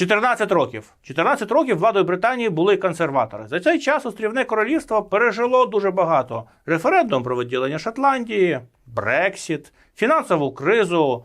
14 років. 14 років владою Британії були консерватори. За цей час острівне королівство пережило дуже багато: референдум про виділення Шотландії, Брексіт, фінансову кризу,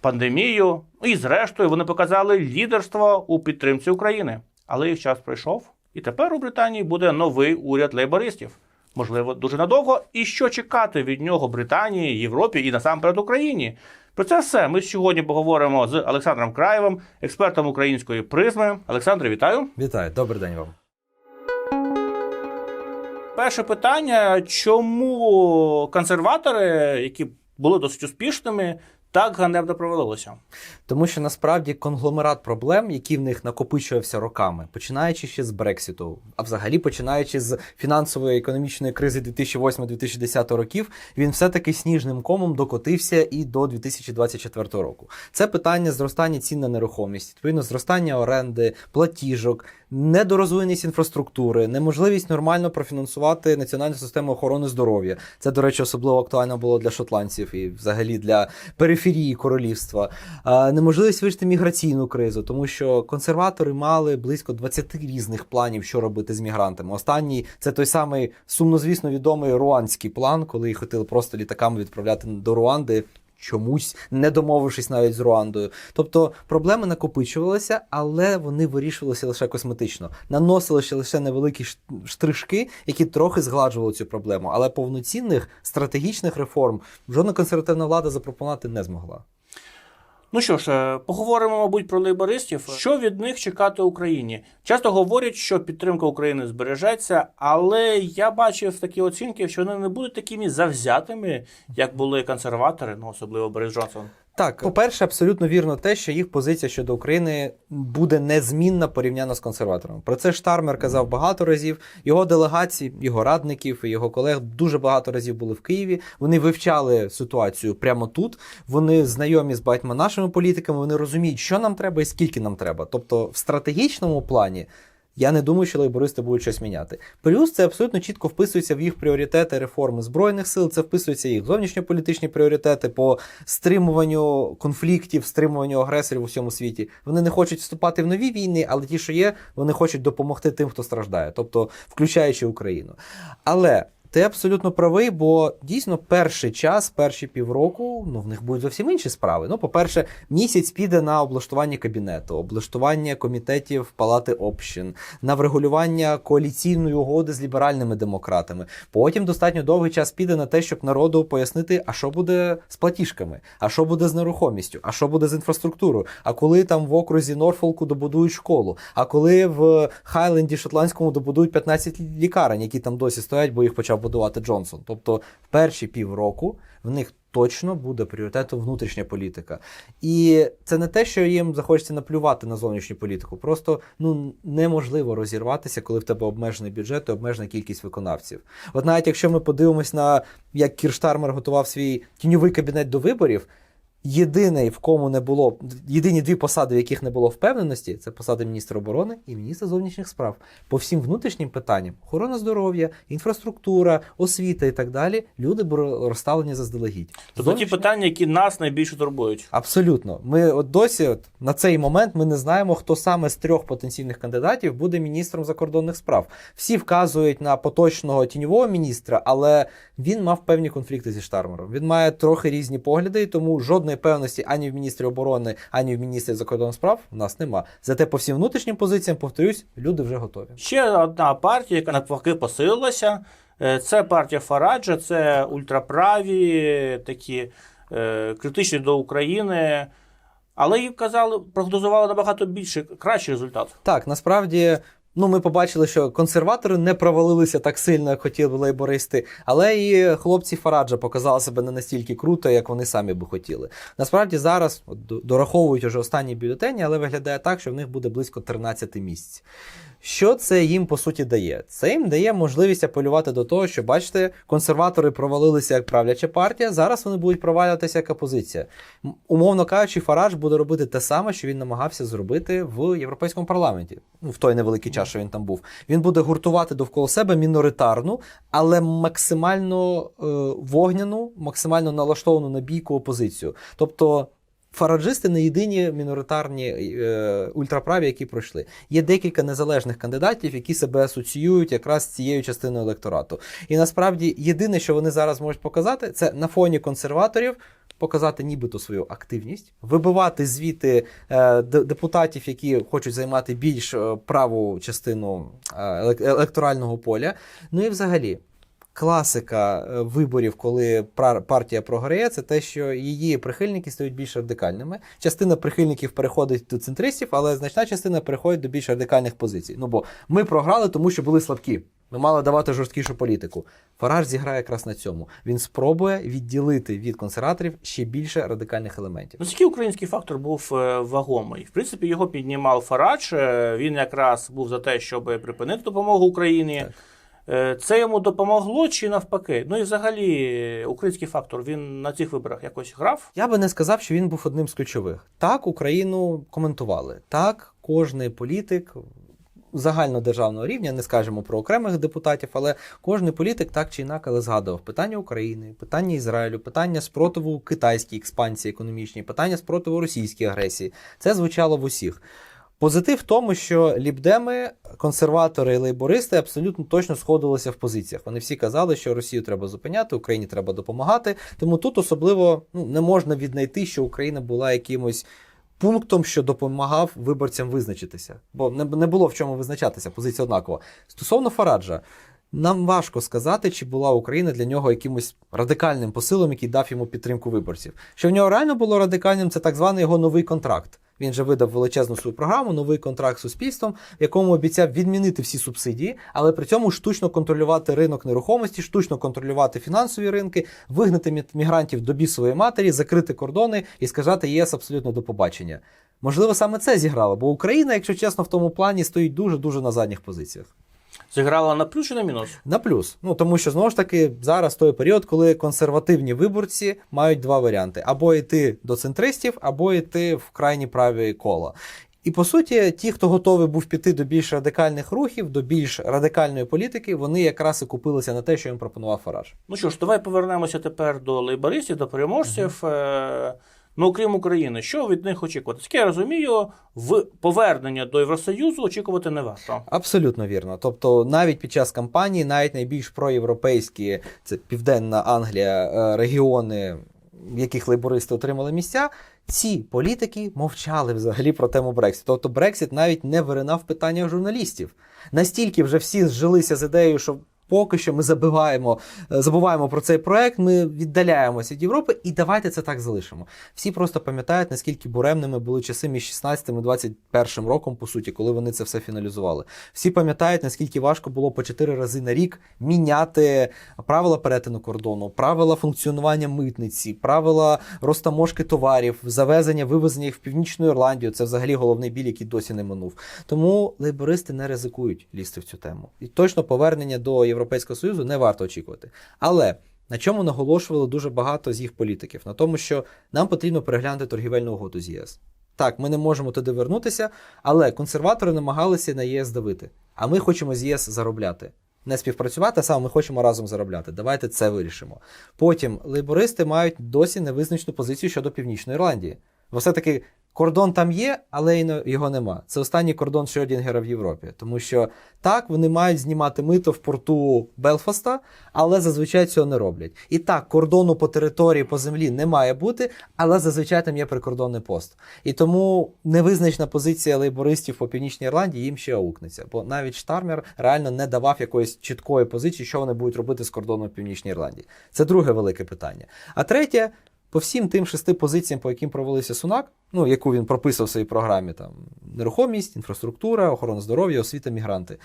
пандемію. І, зрештою, вони показали лідерство у підтримці України. Але їх час пройшов, і тепер у Британії буде новий уряд лейбористів. Можливо, дуже надовго. І що чекати від нього Британії, Європі і насамперед Україні? Про це все ми сьогодні поговоримо з Олександром Краєвим, експертом української призми. Олександре, вітаю. Вітаю, добрий день вам. Перше питання: чому консерватори, які були досить успішними, так ганебно провалилися? Тому що насправді конгломерат проблем, які в них накопичувався роками, починаючи ще з Брексіту, а взагалі починаючи з фінансової економічної кризи 2008-2010 років, він все-таки сніжним комом докотився і до 2024 року. Це питання зростання цін на нерухомість, відповідно, зростання оренди, платіжок, недорозвиненість інфраструктури, неможливість нормально профінансувати національну систему охорони здоров'я. Це, до речі, особливо актуально було для шотландців і взагалі для периферії королівства. Неможливість вирішити міграційну кризу, тому що консерватори мали близько 20 різних планів, що робити з мігрантами. Останній це той самий сумнозвісно відомий руандський план, коли їх хотіли просто літаками відправляти до Руанди. Чомусь не домовившись навіть з Руандою. Тобто проблеми накопичувалися, але вони вирішувалися лише косметично. Наносили ще лише невеликі штришки, які трохи згладжували цю проблему. Але повноцінних стратегічних реформ жодна консервативна влада запропонувати не змогла. Ну що ж, е, поговоримо, мабуть, про лейбористів. Що від них чекати Україні? Часто говорять, що підтримка України збережеться, але я бачив такі оцінки, що вони не будуть такими завзятими, як були консерватори, ну особливо Борис Джонсон. Так, по-перше, абсолютно вірно те, що їх позиція щодо України буде незмінна порівняно з консерваторами. Про це Штармер казав багато разів. Його делегації, його радників і його колег дуже багато разів були в Києві. Вони вивчали ситуацію прямо тут. Вони знайомі з багатьма нашими політиками. Вони розуміють, що нам треба і скільки нам треба. Тобто, в стратегічному плані. Я не думаю, що лейбористи будуть щось міняти. Плюс це абсолютно чітко вписується в їх пріоритети реформи збройних сил. Це вписується їх зовнішньополітичні пріоритети по стримуванню конфліктів, стримуванню агресорів у всьому світі. Вони не хочуть вступати в нові війни, але ті, що є, вони хочуть допомогти тим, хто страждає, тобто включаючи Україну. Але ти абсолютно правий, бо дійсно перший час, перші півроку, ну в них будуть зовсім інші справи. Ну, по-перше, місяць піде на облаштування кабінету, облаштування комітетів палати общин, на врегулювання коаліційної угоди з ліберальними демократами. Потім достатньо довгий час піде на те, щоб народу пояснити, а що буде з платіжками, а що буде з нерухомістю, а що буде з інфраструктурою, а коли там в окрузі Норфолку добудують школу, а коли в Хайленді Шотландському добудують 15 лікарень, які там досі стоять, бо їх почав будувати Джонсон. Тобто в перші півроку в них точно буде пріоритетом внутрішня політика. І це не те, що їм захочеться наплювати на зовнішню політику. Просто ну неможливо розірватися, коли в тебе обмежений бюджет і обмежена кількість виконавців. От навіть якщо ми подивимось на як Кірштармер готував свій тіньовий кабінет до виборів. Єдиний, в кому не було єдині дві посади, в яких не було впевненості, це посади міністра оборони і міністра зовнішніх справ. По всім внутрішнім питанням охорона здоров'я, інфраструктура, освіта і так далі. Люди були розставлені заздалегідь. Тобто ті питання, які нас найбільше турбують. Абсолютно. Ми от досі, от, на цей момент, ми не знаємо, хто саме з трьох потенційних кандидатів буде міністром закордонних справ. Всі вказують на поточного тіньового міністра, але він мав певні конфлікти зі Штармером. Він має трохи різні погляди, і тому жодної певності ані в міністрі оборони, ані в міністрі закордонних справ в нас нема. Зате по всім внутрішнім позиціям, повторюсь, люди вже готові. Ще одна партія, яка навпаки посилилася. е, Це партія Фараджа, це ультраправі, такі е, критичні до України. Але їм казали, прогнозували набагато більше, кращий результат. Так, насправді. Ну, ми побачили, що консерватори не провалилися так сильно, як хотіли лейбористи, але і хлопці Фараджа показали себе не настільки круто, як вони самі би хотіли. Насправді зараз дораховують уже останні бюлетені, але виглядає так, що в них буде близько 13 місць. Що це їм по суті дає? Це їм дає можливість апелювати до того, що бачите, консерватори провалилися як правляча партія. Зараз вони будуть провалюватися як опозиція. Умовно кажучи, Фарадж буде робити те саме, що він намагався зробити в європейському парламенті. Ну, в той невеликий час, що він там був. Він буде гуртувати довкола себе міноритарну, але максимально е, вогняну, максимально налаштовану на бійку опозицію. Тобто Фараджисти не єдині міноритарні е, ультраправі, які пройшли. Є декілька незалежних кандидатів, які себе асоціюють якраз з цією частиною електорату. І насправді єдине, що вони зараз можуть показати, це на фоні консерваторів. Показати нібито свою активність, вибивати звіти е, депутатів, які хочуть займати більш е, праву частину е, електорального поля. Ну і взагалі, класика е, виборів, коли партія програє, це те, що її прихильники стають більш радикальними. Частина прихильників переходить до центристів, але значна частина переходить до більш радикальних позицій. Ну бо ми програли, тому що були слабкі. Ми мали давати жорсткішу політику. Фараж зіграє якраз на цьому. Він спробує відділити від консерваторів ще більше радикальних елементів. Наскільки український фактор був е, вагомий? В принципі, його піднімав Фарадж. е, Він якраз був за те, щоб припинити допомогу Україні. Так. Е, Це йому допомогло чи навпаки? Ну і взагалі, український фактор він на цих виборах якось грав. Я би не сказав, що він був одним з ключових. Так, Україну коментували. Так, кожний політик загальнодержавного рівня, не скажемо про окремих депутатів, але кожний політик так чи інакше згадував питання України, питання Ізраїлю, питання спротиву китайській експансії економічній, питання спротиву російській агресії. Це звучало в усіх. Позитив в тому, що лібдеми, консерватори і лейбористи абсолютно точно сходилися в позиціях. Вони всі казали, що Росію треба зупиняти, Україні треба допомагати. Тому тут особливо ну, не можна віднайти, що Україна була якимось пунктом, що допомагав виборцям визначитися. Бо не, не було в чому визначатися, позиція однакова. Стосовно Фараджа, нам важко сказати, чи була Україна для нього якимось радикальним посилом, який дав йому підтримку виборців. Що в нього реально було радикальним, це так званий його новий контракт. Він же видав величезну свою програму, новий контракт з суспільством, в якому обіцяв відмінити всі субсидії, але при цьому штучно контролювати ринок нерухомості, штучно контролювати фінансові ринки, вигнати мігрантів до бісової матері, закрити кордони і сказати ЄС абсолютно до побачення. Можливо, саме це зіграло, бо Україна, якщо чесно, в тому плані стоїть дуже дуже на задніх позиціях. Зіграла на плюс чи на мінус? На плюс. Ну тому що знову ж таки зараз той період, коли консервативні виборці мають два варіанти: або йти до центристів, або йти в крайні праві кола. І по суті, ті, хто готовий був піти до більш радикальних рухів, до більш радикальної політики, вони якраз і купилися на те, що їм пропонував Фараж. Ну що ж, давай повернемося тепер до лейбористів, до переможців. Е, Ну, окрім України, що від них очікувати? Таке я розумію, в повернення до Євросоюзу очікувати не варто. Абсолютно вірно. Тобто, навіть під час кампанії, навіть найбільш проєвропейські, це Південна Англія, е, регіони, в яких лейбористи отримали місця, ці політики мовчали взагалі про тему Брексіту. Тобто Брексіт навіть не виринав в журналістів. Настільки вже всі зжилися з ідеєю, що. Поки що ми забиваємо, е, забуваємо про цей проект, ми віддаляємося від Європи, і давайте це так залишимо. Всі просто пам'ятають, наскільки буремними були часи між 16 і 21 роком, по суті, коли вони це все фіналізували. Всі пам'ятають, наскільки важко було по 4 рази на рік міняти правила перетину кордону, правила функціонування митниці, правила розтаможки товарів, завезення, вивезення їх в Північну Ірландію. Це взагалі головний біль, який досі не минув. Тому лейбористи не ризикують лізти в цю тему. І точно повернення до Європейського Союзу не варто очікувати. Але на чому наголошували дуже багато з їх політиків? На тому, що нам потрібно переглянути торгівельну угоду з ЄС. Так, ми не можемо туди вернутися, але консерватори намагалися на ЄС давити. А ми хочемо з ЄС заробляти. Не співпрацювати, а саме ми хочемо разом заробляти. Давайте це вирішимо. Потім лейбористи мають досі невизначну позицію щодо Північної Ірландії. Бо все-таки кордон там є, але його нема. Це останній кордон Шрёдінгера в Європі. Тому що так, вони мають знімати мито в порту Белфаста, але зазвичай цього не роблять. І так, кордону по території по землі не має бути, але зазвичай там є прикордонний пост. І тому невизначна позиція лейбористів по Північній Ірландії їм ще аукнеться. Бо навіть Штармер реально не давав якоїсь чіткої позиції, що вони будуть робити з кордоном Північній Ірландії. Це друге велике питання. А третє. По всім тим шести позиціям, по яким провалився Сунак, ну яку він прописав в своїй програмі, там нерухомість, інфраструктура, охорона здоров'я, освіта, мігранти.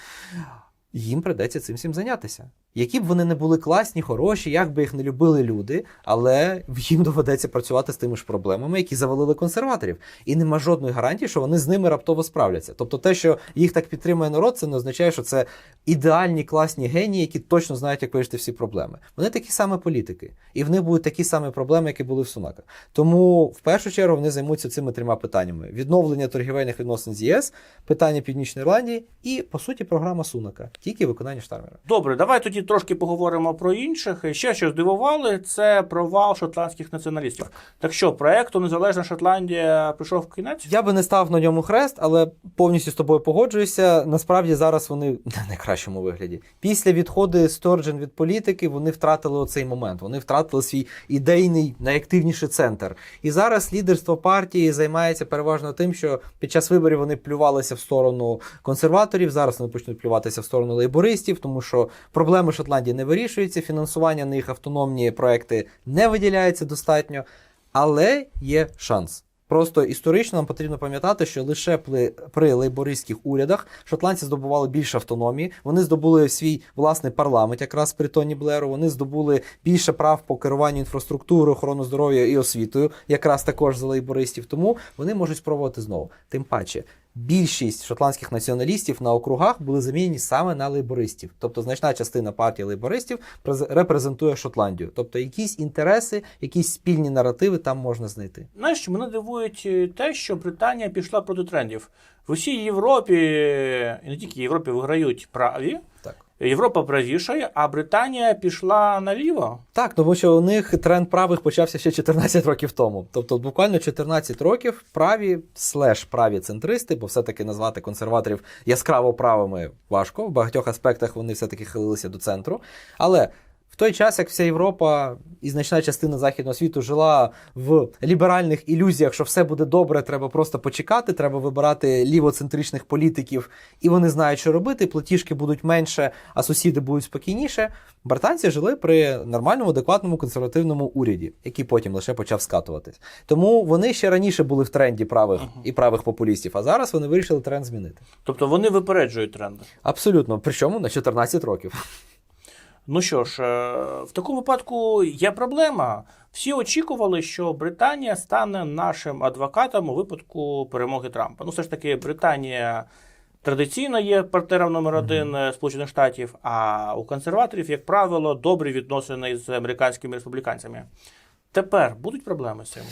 Їм придеться цим всім зайнятися. Які б вони не були класні, хороші, як би їх не любили люди, але їм доведеться працювати з тими ж проблемами, які завалили консерваторів. І нема жодної гарантії, що вони з ними раптово справляться. Тобто, те, що їх так підтримує народ, це не означає, що це ідеальні класні генії, які точно знають, як вирішити всі проблеми. Вони такі самі політики, і в них будуть такі самі проблеми, які були в Сунака. Тому в першу чергу вони займуться цими трьома питаннями: відновлення торгівельних відносин з ЄС, питання Північної Ірландії і, по суті, програма Сунака. Тільки виконання Штармера. Добре, давай тоді трошки поговоримо про інших. Ще що здивували, це провал шотландських націоналістів. Так що, проекту Незалежна Шотландія прийшов в кінець? Я би не став на ньому хрест, але повністю з тобою погоджуюся. Насправді зараз вони на найкращому вигляді. Після відходу Сторджен від політики вони втратили оцей момент. Вони втратили свій ідейний найактивніший центр. І зараз лідерство партії займається переважно тим, що під час виборів вони плювалися в сторону консерваторів. Зараз вони почнуть плюватися в сторону лейбористів, тому що проблеми Шотландії не вирішуються, фінансування на їх автономні проекти не виділяється достатньо. Але є шанс. Просто історично нам потрібно пам'ятати, що лише при, лейбористських урядах шотландці здобували більше автономії. Вони здобули свій власний парламент, якраз при Тоні Блеру. Вони здобули більше прав по керуванню інфраструктурою, охорону здоров'я і освітою, якраз також за лейбористів. Тому вони можуть спробувати знову. Тим паче, більшість шотландських націоналістів на округах були замінені саме на лейбористів. Тобто значна частина партії лейбористів през- репрезентує Шотландію. Тобто якісь інтереси, якісь спільні наративи там можна знайти. Знаєш, мене дивують е, те, що Британія пішла проти трендів. В усій Європі, і не тільки Європі, виграють праві. Так. Європа правішає, а Британія пішла наліво. Так, тому що у них тренд правих почався ще 14 років тому. Тобто, буквально 14 років праві слеш праві центристи, бо все-таки назвати консерваторів яскраво правими важко. В багатьох аспектах вони все-таки хилилися до центру. Але в той час, як вся Європа і значна частина західного світу жила в ліберальних ілюзіях, що все буде добре, треба просто почекати, треба вибирати лівоцентричних політиків, і вони знають, що робити, платіжки будуть менше, а сусіди будуть спокійніше. Британці жили при нормальному, адекватному консервативному уряді, який потім лише почав скатуватись. Тому вони ще раніше були в тренді правих і правих популістів, а зараз вони вирішили тренд змінити. Тобто вони випереджують тренди. Абсолютно, причому на 14 років. Ну що ж, е, в такому випадку є проблема. Всі очікували, що Британія стане нашим адвокатом у випадку перемоги Трампа. Ну, все ж таки, Британія традиційно є партнером номер один е, Сполучених Штатів, а у консерваторів, як правило, добрі відносини з американськими республіканцями. Тепер будуть проблеми з цим?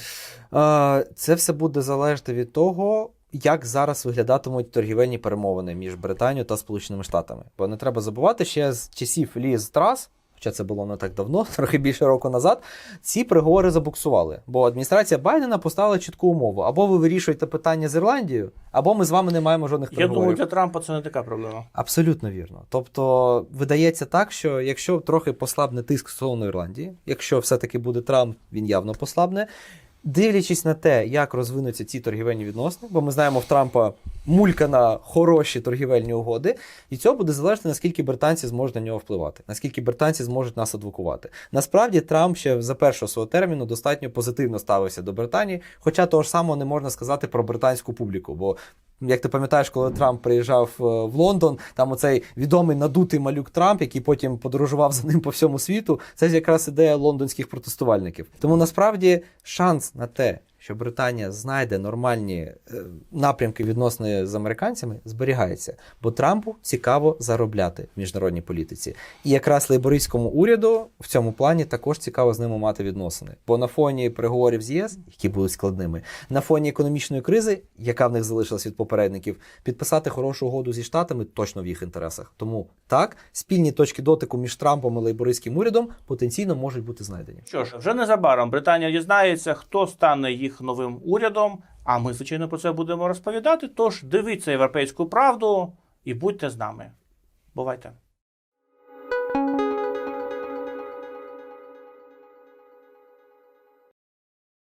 Е, Це все буде залежати від того, як зараз виглядатимуть торгівельні перемовини між Британією та Сполученими Штатами. Бо не треба забувати, ще з часів Ліз Трас, хоча це було не так давно, трохи більше року назад, ці переговори забуксували. Бо адміністрація Байдена поставила чітку умову: або ви вирішуєте питання з Ірландією, або ми з вами не маємо жодних Я думаю, для Трампа це не така проблема. Абсолютно вірно. Тобто видається так, що якщо трохи послабне тиск стосовно Ірландії, якщо все-таки буде Трамп, він явно послабне. Дивлячись на те, як розвинуться ці торгівельні відносини, бо ми знаємо в Трампа мулька на хороші торгівельні угоди, і цього буде залежати, наскільки британці зможуть на нього впливати, наскільки британці зможуть нас адвокувати. Насправді Трамп ще за першого свого терміну достатньо позитивно ставився до Британії, хоча того ж самого не можна сказати про британську публіку. Бо як ти пам'ятаєш, коли Трамп приїжджав е, в Лондон, там оцей відомий надутий малюк Трамп, який потім подорожував за ним по всьому світу, це якраз ідея лондонських протестувальників. Тому насправді шанс на те, що Британія знайде нормальні е, напрямки відносини з американцями, зберігається, бо Трампу цікаво заробляти в міжнародній політиці. І якраз лейбористському уряду в цьому плані також цікаво з ними мати відносини. Бо на фоні переговорів з ЄС, які будуть складними, на фоні економічної кризи, яка в них залишилась від попередників, підписати хорошу угоду зі штатами точно в їх інтересах. Тому так, спільні точки дотику між Трампом і лейбористським урядом потенційно можуть бути знайдені. Що ж, вже незабаром Британія дізнається, хто стане їх новим урядом. А ми, звичайно, про це будемо розповідати. Тож дивіться європейську правду і будьте з нами. Бувайте!